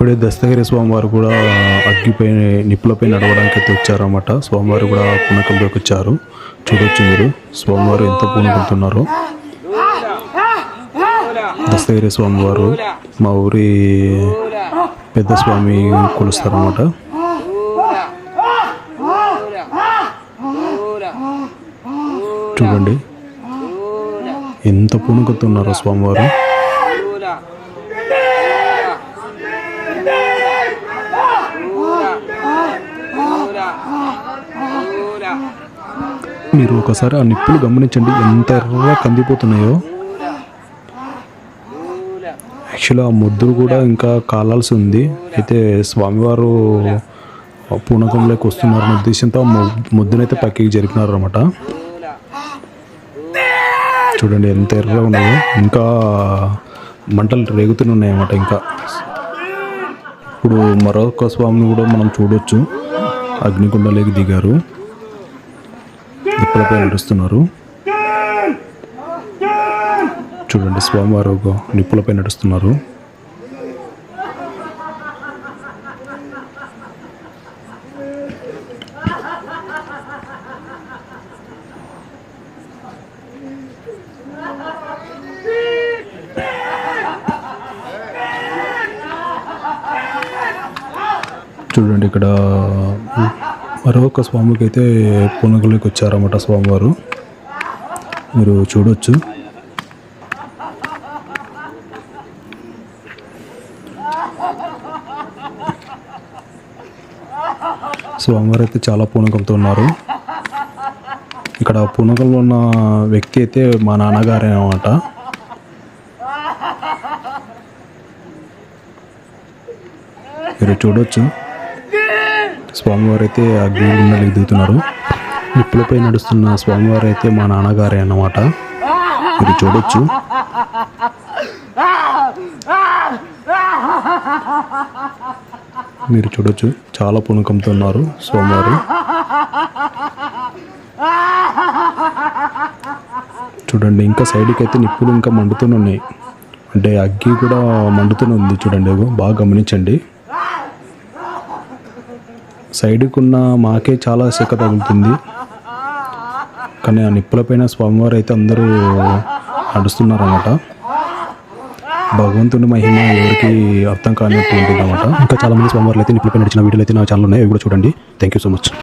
ఇప్పుడే దస్తగిరి స్వామివారు కూడా అగ్గిపై నిప్పులపై నడవడానికి అయితే వచ్చారన్నమాట. స్వామివారు కూడా పునకంలోకి వచ్చారు. చూడొచ్చు మీరు. స్వామివారు ఎంత పూనకంటున్నారో. దస్తగిరి స్వామివారు మా ఊరి పెద్ద స్వామి కొలుస్తారన్నమాట. చూడండి. ఎంత పూనుకుతున్నారో స్వామివారు. మీరు ఒకసారి ఆ నిప్పులు గమనించండి. ఎంత ఎర్రగా కందిపోతున్నాయో. యాక్చువల్గా ఆ ముద్దులు కూడా ఇంకా కాలాల్సి ఉంది. అయితే స్వామివారు ఆ పూనకంలోకి వస్తున్నారన్న ఉద్దేశంతో ఆ ముద్దునైతే పక్కకి జరిపినారు అనమాట చూడండి ఎంత ఎర్రగా ఉన్నాయో. ఇంకా మంటలు రేగుతూనే ఉన్నాయన్నమాట ఇంకా. ఇప్పుడు మరొక స్వామిని కూడా మనం చూడొచ్చు. అగ్నికుండలోకి దిగారు. చెప్పులపై నడుస్తున్నారు. చూడండి స్వామివారు ఒక నిప్పులపై నడుస్తున్నారు. చూడండి ఇక్కడ మరొక స్వామికి అయితే పునుగులకి వచ్చారన్నమాట స్వామివారు. మీరు చూడొచ్చు. స్వామివారు అయితే చాలా పూనకంతో ఉన్నారు. ఇక్కడ పూనకంలో ఉన్న వ్యక్తి అయితే మా నాన్నగారే అనమాట మీరు చూడొచ్చు. స్వామివారు అయితే అగ్ని గుండెలు దిగుతున్నారు నిప్పులపై నడుస్తున్న స్వామివారు అయితే మా నాన్నగారే అన్నమాట. మీరు చూడొచ్చు. మీరు చూడొచ్చు. చాలా పుణకంతో ఉన్నారు స్వామివారు. చూడండి ఇంకా సైడ్కి అయితే నిప్పులు ఇంకా మండుతూనే ఉన్నాయి. అంటే అగ్గి కూడా మండుతూనే ఉంది చూడండి బాగా గమనించండి. సైడ్కి ఉన్న మాకే చాలా సెక తగులుతుంది. కానీ ఆ నిప్పులపైన స్వామివారు అయితే అందరూ నడుస్తున్నారన్నమాట. భగవంతుని మహిమ ఎవరికి అర్థం కానట్టు ఉంటుంది అనమాట ఇంకా చాలా మంది స్వామివార్లు అయితే నిప్పులపై నడిచిన వీడియోలు అయితే నా ఛానల్ ఉన్నాయి. అవి కూడా చూడండి. Thank you so much